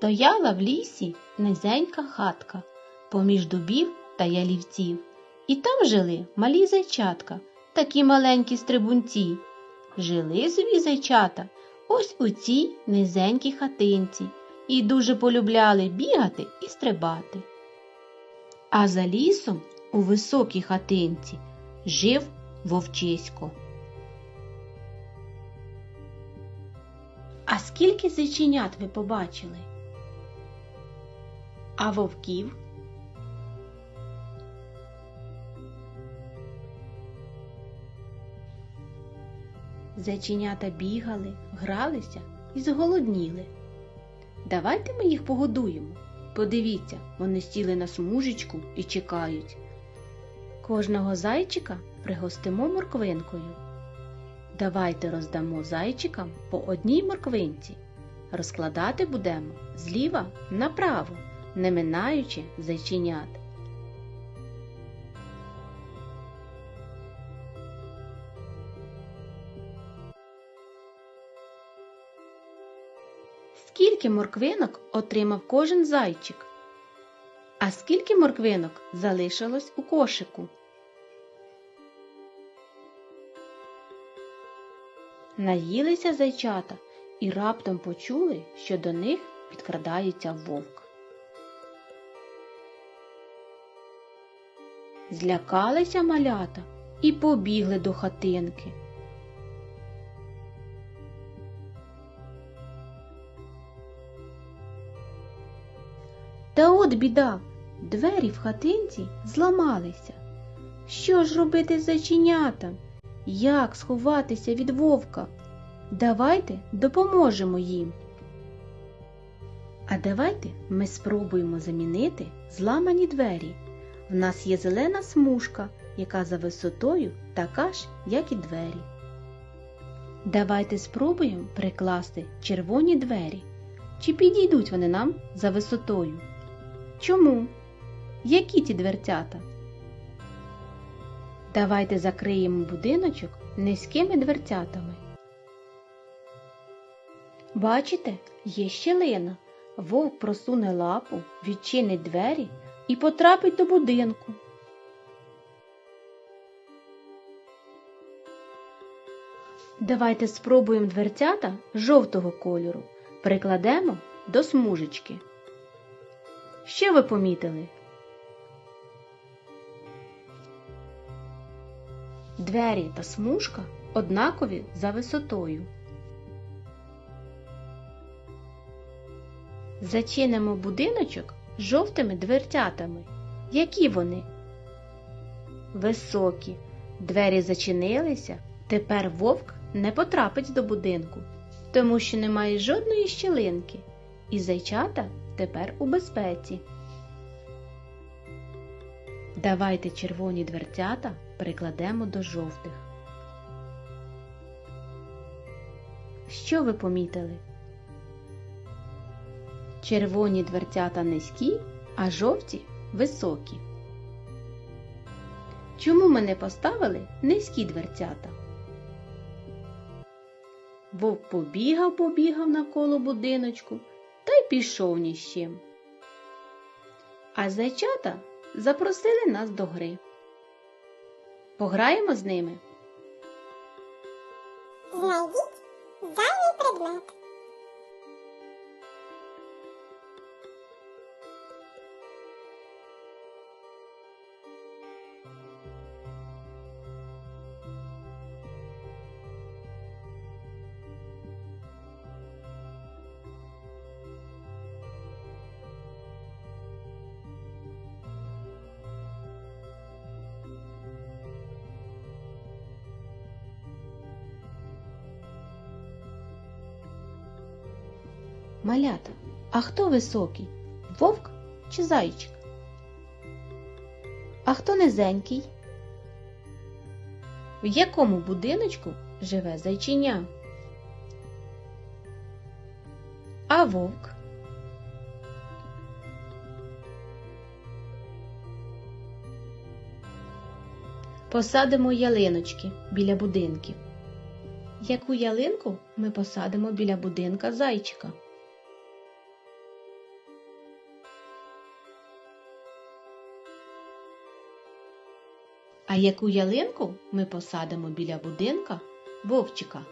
Стояла в лісі низенька хатка, поміж дубів та ялівців. І там жили малі зайчатка, такі маленькі стрибунці. Жили собі зайчата ось у цій низенькій хатинці і дуже полюбляли бігати і стрибати. А за лісом у високій хатинці жив вовчисько. А скільки зайченят ви побачили? А вовків? Зайченята бігали, гралися і зголодніли. Давайте ми їх погодуємо. Подивіться, вони сіли на смужечку і чекають. Кожного зайчика пригостимо морквинкою. Давайте роздамо зайчикам по одній морквинці. Розкладати будемо зліва направо, не минаючи зайченят. Скільки морквинок отримав кожен зайчик? А скільки морквинок залишилось у кошику? Наїлися зайчата і раптом почули, що до них підкрадається вовк. Злякалися малята і побігли до хатинки. Та от біда, двері в хатинці зламалися. Що ж робити з зайченятам? Як сховатися від вовка? Давайте допоможемо їм. А давайте ми спробуємо замінити зламані двері. В нас є зелена смужка, яка за висотою така ж, як і двері. Давайте спробуємо прикласти червоні двері. Чи підійдуть вони нам за висотою? Чому? Які ті дверцята? Давайте закриємо будиночок низькими дверцятами. Бачите, є щелина. Вовк просуне лапу, відчинить двері і потрапить до будинку. Давайте спробуємо дверцята жовтого кольору. Прикладемо до смужечки. Що ви помітили? Двері та смужка однакові за висотою. Зачинимо будиночок жовтими дверцятами. Які вони? Високі. Двері зачинилися. Тепер вовк не потрапить до будинку, тому що немає жодної щілинки, і зайчата тепер у безпеці. Давайте червоні дверцята прикладемо до жовтих. Що ви помітили? Червоні дверцята низькі, а жовті високі. Чому ми не поставили низькі дверцята? Вовк побігав, побігав навколо будиночку та й пішов ні з чим. А зайчата запросили нас до гри. Пограємо з ними. Знайдіть зайвий предмет. Малята, а хто високий? Вовк чи зайчик? А хто низенький? В якому будиночку живе зайчиня? А вовк? Посадимо ялиночки біля будинків. Яку ялинку ми посадимо біля будинка зайчика? А яку ялинку ми посадимо біля будинка Вовчика?